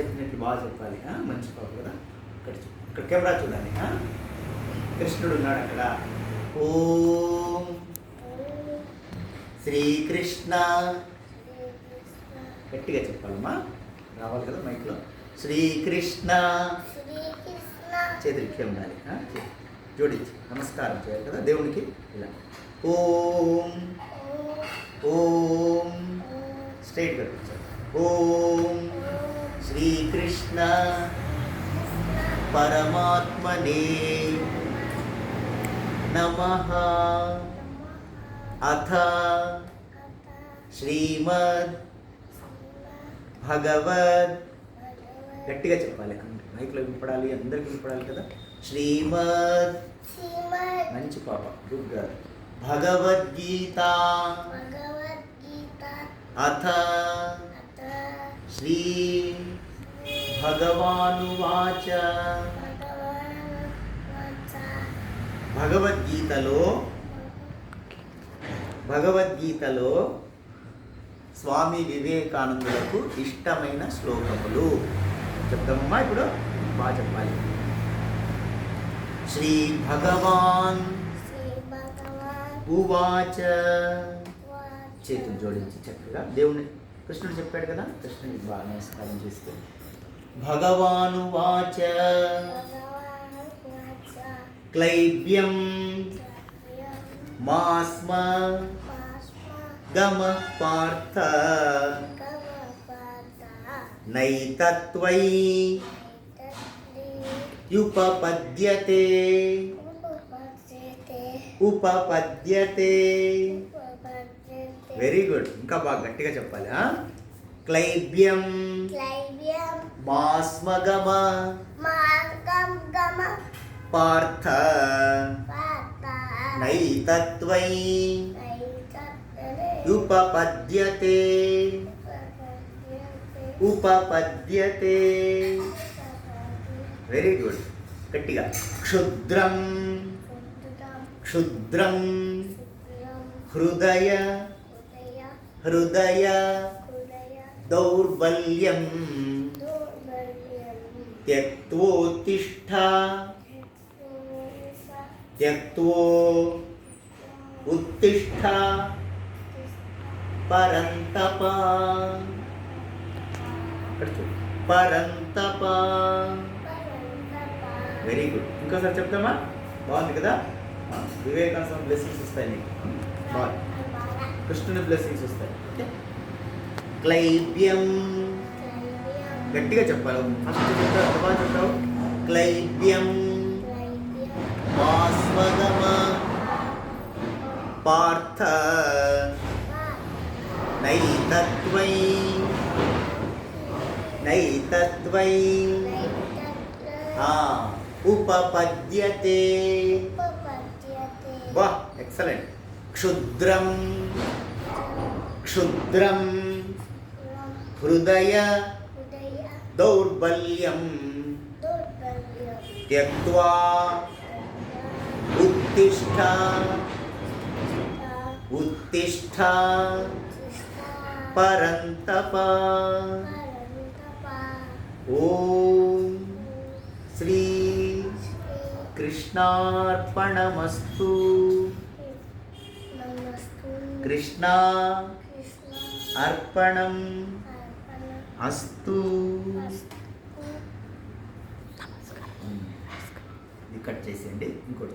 చెప్పినట్లు బాగా చెప్పాలి? మంచి పాప కదా. ఇక్కడ ఇక్కడ కెమెరా చూడండి. ఆ? కృష్ణుడు ఉన్నాడు అక్కడ. ఓం శ్రీకృష్ణ. గట్టిగా చెప్పాలమ్మా. రావాలి కదా మైక్లో. శ్రీకృష్ణ. చేతులు ఇట్లే ఉండాలి. జోడించి. నమస్కారం చేయాలి కదా దేవునికి. ఇలా. ఓం. ఓం. స్ట్రైట్గా కూర్చోండి. ఓం. శ్రీకృష్ణ పరమాత్మనే నమ. అథ శ్రీమద్ భగవద్. గట్టిగా చెప్పాలి. మైక్లో వినపడాలి అందరికీ వినపడాలి కదా? శ్రీమద్ మంచి పాప గుడ్ గర్ల్. భగవద్గీత. అథ శ్రీ భగవానువాచ భగవద్గీతలో భగవద్గీతలో స్వామి వివేకానందులకు ఇష్టమైన శ్లోకములు. చెప్తామమ్మా ఇప్పుడు బాగా చెప్పాలి. శ్రీ భగవాన్ ఉవాచ. చేతులు జోడించి చక్కగా దేవుని కృష్ణుడు చెప్పాడు కదా కృష్ణుడికి బాగా నమస్కారం చేస్తే భగవాను వాచ క్లైబ్యం మాస్మ గమ పార్థ నైతత్వై యుపపద్యతే ఉపపద్యతే వెరీ గుడ్ ఇంకా బాగా గట్టిగా చెప్పాలి ఆ? క్లైబ్యం మాస్మగమ పార్థ నైతత్వై ఉపపద్యతే ఉపపద్యతే వెరీ గుడ్ గట్టిగా క్షుద్రం క్షుద్రం హృదయ హృదయ దౌర్బల్యం త్యక్తోత్తిష్ట త్యక్తో ఉత్తిష్ట పరంతప పరంతప. వెరీ గుడ్ ఇంకోసారి చెప్తామా బాగుంది కదా? ఆ, వివేకానంద బ్లెస్సింగ్స్ వస్తాయి నీకు. బాగుంది. కృష్ణుని బ్లెస్సింగ్స్ వస్తాయి. ఓకే క్లైబ్యం. గట్టిగా చెప్పాలి. ఫస్ట్ చెప్తావు? ఎంత బాగా చెప్తావు? క్లైబ్యం. మాస్మగమ పార్థ నైతత్వై. నైతత్వై. ఆ, ఉపపద్యతే. వా ఎక్సలెంట్. క్షుద్రం. క్షుద్రం. హృదయ దౌర్బల్యం త్యక్వా ఉత్తిష్ట ఉత్తిష్ట పరంతప ఓం శ్రీ కృష్ణార్పణమస్తు కృష్ణ అర్పణం అస్తు. ఇది కట్ చేసేయండి. ఇంకోటి